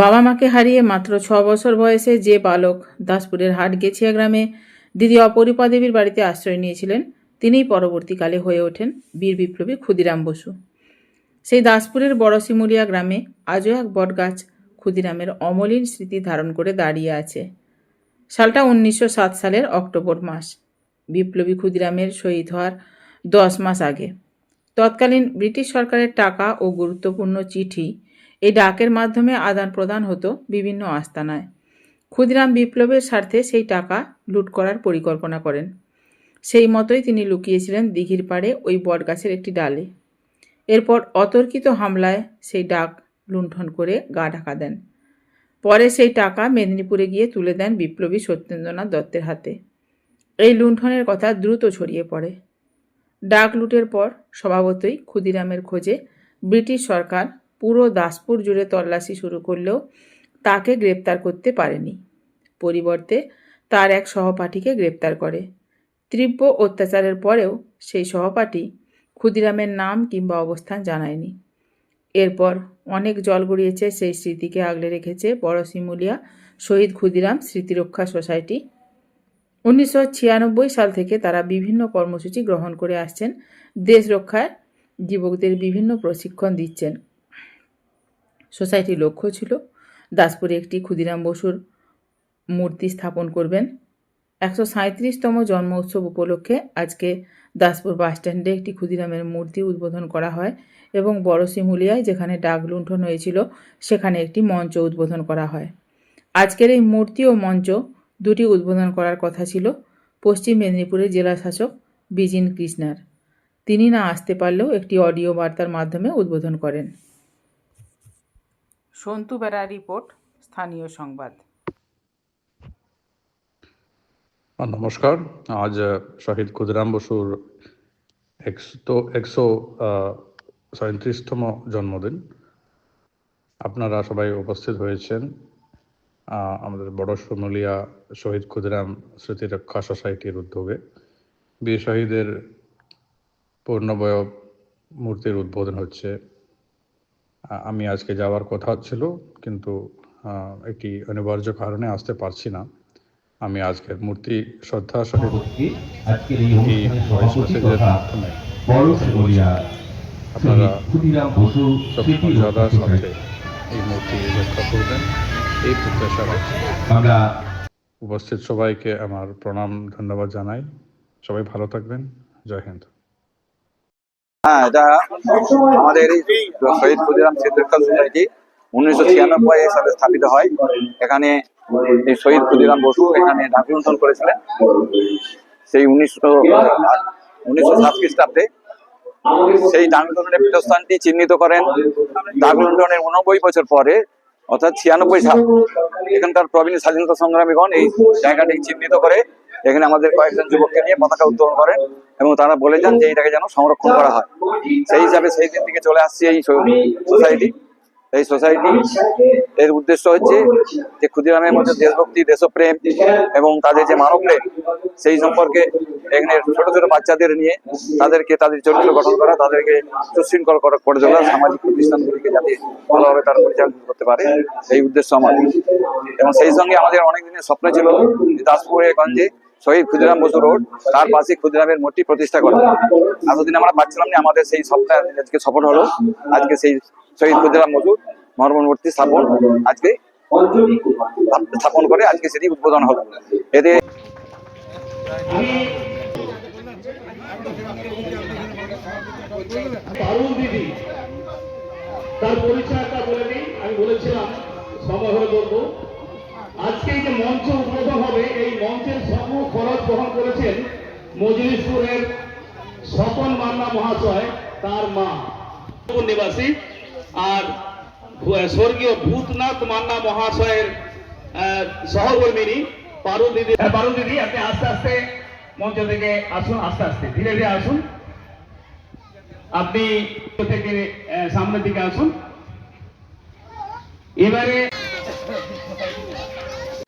বাবা মাকে হারিয়ে মাত্র ছ বছর বয়সে যে বালক দাসপুরের হাট গেছিয়া গ্রামে দিদি অপরূপা দেবীর বাড়িতে আশ্রয় নিয়েছিলেন, তিনিই পরবর্তীকালে হয়ে ওঠেন বীর বিপ্লবী ক্ষুদিরাম বসু। সেই দাসপুরের বড় শিমুলিয়া গ্রামে আজও এক বটগাছ ক্ষুদিরামের অমলিন স্মৃতি ধারণ করে দাঁড়িয়ে আছে। সালটা উনিশশো সাত সালের অক্টোবর মাস। বিপ্লবী ক্ষুদিরামের শহীদ হওয়ার দশ মাস আগে। তৎকালীন ব্রিটিশ সরকারের টাকা ও গুরুত্বপূর্ণ চিঠি এই ডাকের মাধ্যমে আদান প্রদান হতো বিভিন্ন আস্তানায়। ক্ষুদিরাম বিপ্লবের স্বার্থে সেই টাকা লুট করার পরিকল্পনা করেন। সেই মতোই তিনি লুকিয়েছিলেন দিঘির পাড়ে ওই বটগাছের একটি ডালে। এরপর অতর্কিত হামলায় সেই ডাক লুণ্ঠন করে গা ঢাকা দেন। পরে সেই টাকা মেদিনীপুরে গিয়ে তুলে দেন বিপ্লবী সত্যেন্দ্রনাথ দত্তের হাতে। এই লুণ্ঠনের কথা দ্রুত ছড়িয়ে পড়ে। ডাক লুটের পর স্বভাবতই ক্ষুদিরামের খোঁজে ব্রিটিশ সরকার পুরো দাসপুর জুড়ে তল্লাশি শুরু করলেও তাকে গ্রেপ্তার করতে পারেনি। পরিবর্তে তার এক সহপাঠীকে গ্রেপ্তার করে। তীব্র অত্যাচারের পরেও সেই সহপাঠী ক্ষুদিরামের নাম কিংবা অবস্থান জানায়নি। এরপর অনেক জল গড়িয়েছে সেই স্মৃতিকে আগলে রেখেছে বড় শিমুলিয়া শহীদ ক্ষুদিরাম স্মৃতিরক্ষা সোসাইটি। উনিশশো ছিয়ানব্বই সাল থেকে তারা বিভিন্ন কর্মসূচি গ্রহণ করে আসছেন। দেশ রক্ষায় যুবকদের বিভিন্ন প্রশিক্ষণ দিচ্ছেন। সোসাইটির লক্ষ্য ছিল দাসপুরে একটি ক্ষুদিরাম বসুর মূর্তি স্থাপন করবেন। একশো সাঁত্রিশতম জন্ম উৎসব উপলক্ষে আজকে দাসপুর বাসস্ট্যান্ডে একটি ক্ষুদিরামের মূর্তি উদ্বোধন করা হয় এবং বড় শিমুলিয়ায় যেখানে ডাক লুণ্ঠন হয়েছিল, সেখানে একটি মঞ্চ উদ্বোধন করা হয়। আজকের এই মূর্তি ও মঞ্চ দুটি উদ্বোধন করার কথা ছিল, পশ্চিম মেদিনীপুরের জেলা শাসক বিজিন কৃষ্ণার। তিনি না আসতে পারলেও একটি অডিও বার্তার মাধ্যমে উদ্বোধন করেন। সন্তু বেড়া রিপোর্ট, স্থানীয় সংবাদ। নমস্কার। আজ শহীদ ক্ষুদিরাম বসুর একশো সাঁত্রিশতম জন্মদিন। আপনারা সবাই উপস্থিত হয়েছেন। আমাদের বড় শিমুলিয়া শহীদ ক্ষুদিরাম স্মৃতিরক্ষা সোসাইটির উদ্যোগে। বীর শহীদের পূর্ণবয় মূর্তির উদ্বোধন হচ্ছে। আমি আজকে যাওয়ার কথা ছিল কিন্তু একটি অনিবার্য কারণে আসতে পারছি না। আমি আজকের মূর্তি শ্রদ্ধা সভাপতি আজকের এই মাধ্যমে আপনারা সব সাথে এই মূর্তি রক্ষা করবেন। এই প্রত্যাশা রাখছি। আমরা উপস্থিত সবাইকে আমার প্রণাম ধন্যবাদ জানাই। সবাই ভালো থাকবেন। জয় হিন্দ। হ্যাঁ এটা আমাদের শহীদ ক্ষুদিরাম স্মৃতিরক্ষা সোসাইটি উনিশশো ছিয়ানব্বই সালে স্থাপিত হয়। এখানে এই শহীদ ক্ষুদিরাম বসু এখানে লুণ্ঠন করেছিলেন। সেই উনিশশো উনিশশো সাত খ্রিস্টাব্দে সেই ডাক পীঠস্থানটি চিহ্নিত করেন। ডাক লুণ্ঠনের উনব্বই বছর পরে, অর্থাৎ ছিয়ানব্বই সাল, এখানকার প্রবীণ স্বাধীনতা সংগ্রামীগণ এই জায়গাটি চিহ্নিত করে এখানে আমাদের কয়েকজন যুবককে নিয়ে পতাকা উত্তোলন করেন। এবং তারা বলে যান যে এটাকে যেন সংরক্ষণ করা হয়। সেই হিসাবে সেই দিন থেকে চলে আসছে এই সোসাইটি এই সোসাইটি এর উদ্দেশ্য হচ্ছে যে ক্ষুদিরামের মধ্যে দেশভক্তি, দেশপ্রেম এবং তাদের যে মানব প্রেম, সেই সম্পর্কে এখানে ছোট ছোট বাচ্চাদের নিয়ে তাদেরকে তাদের চরিত্র গঠন করা, তাদেরকে সুশৃঙ্খল করা- তোলা, সামাজিক প্রতিষ্ঠানগুলিকে যাতে ভালোভাবে তারা পরিচালনা করতে পারে, এই উদ্দেশ্য আমাদের এবং সেই সঙ্গে আমাদের অনেক দিনের স্বপ্ন ছিল দাসপুরে গঞ্জে শহীদ ক্ষুদিরাম বসু রোড, তার পাশে ক্ষুদিরামের মূর্তি প্রতিষ্ঠা করা। এতদিন আমরা পাচ্ছিলাম না, আমাদের সেই স্বপ্ন আজকে সফল হলো। আজকে সেই শহীদ ক্ষুদিরাম বসু মর্মন মূর্তি স্থাপন আজকে স্থাপন করে, আজকে সেটি উদ্বোধন হলো। এতে তার পরিচয়টা বলে দিই। আমি বলেছিলাম সময় হলে বলব। আজকে যে মঞ্চ উদ্বোধন হবে এই মঞ্চের সর্ব খরচ গ্রহণ করেছেন মজলিসপুরের স্বপন মান্না মহাশয় তার মা। নিবাসী আর স্বর্গীয় ভূতনাথ মান্না মহাশয়ের সহকর্মিনী পারুল দিদি। হ্যাঁ, পারুল দিদি আপনি আস্তে আস্তে মঞ্চ থেকে আসুন আস্তে আস্তে ধীরে ধীরে আসুন। আপনি থেকে সামনের দিকে আসুন। এবারে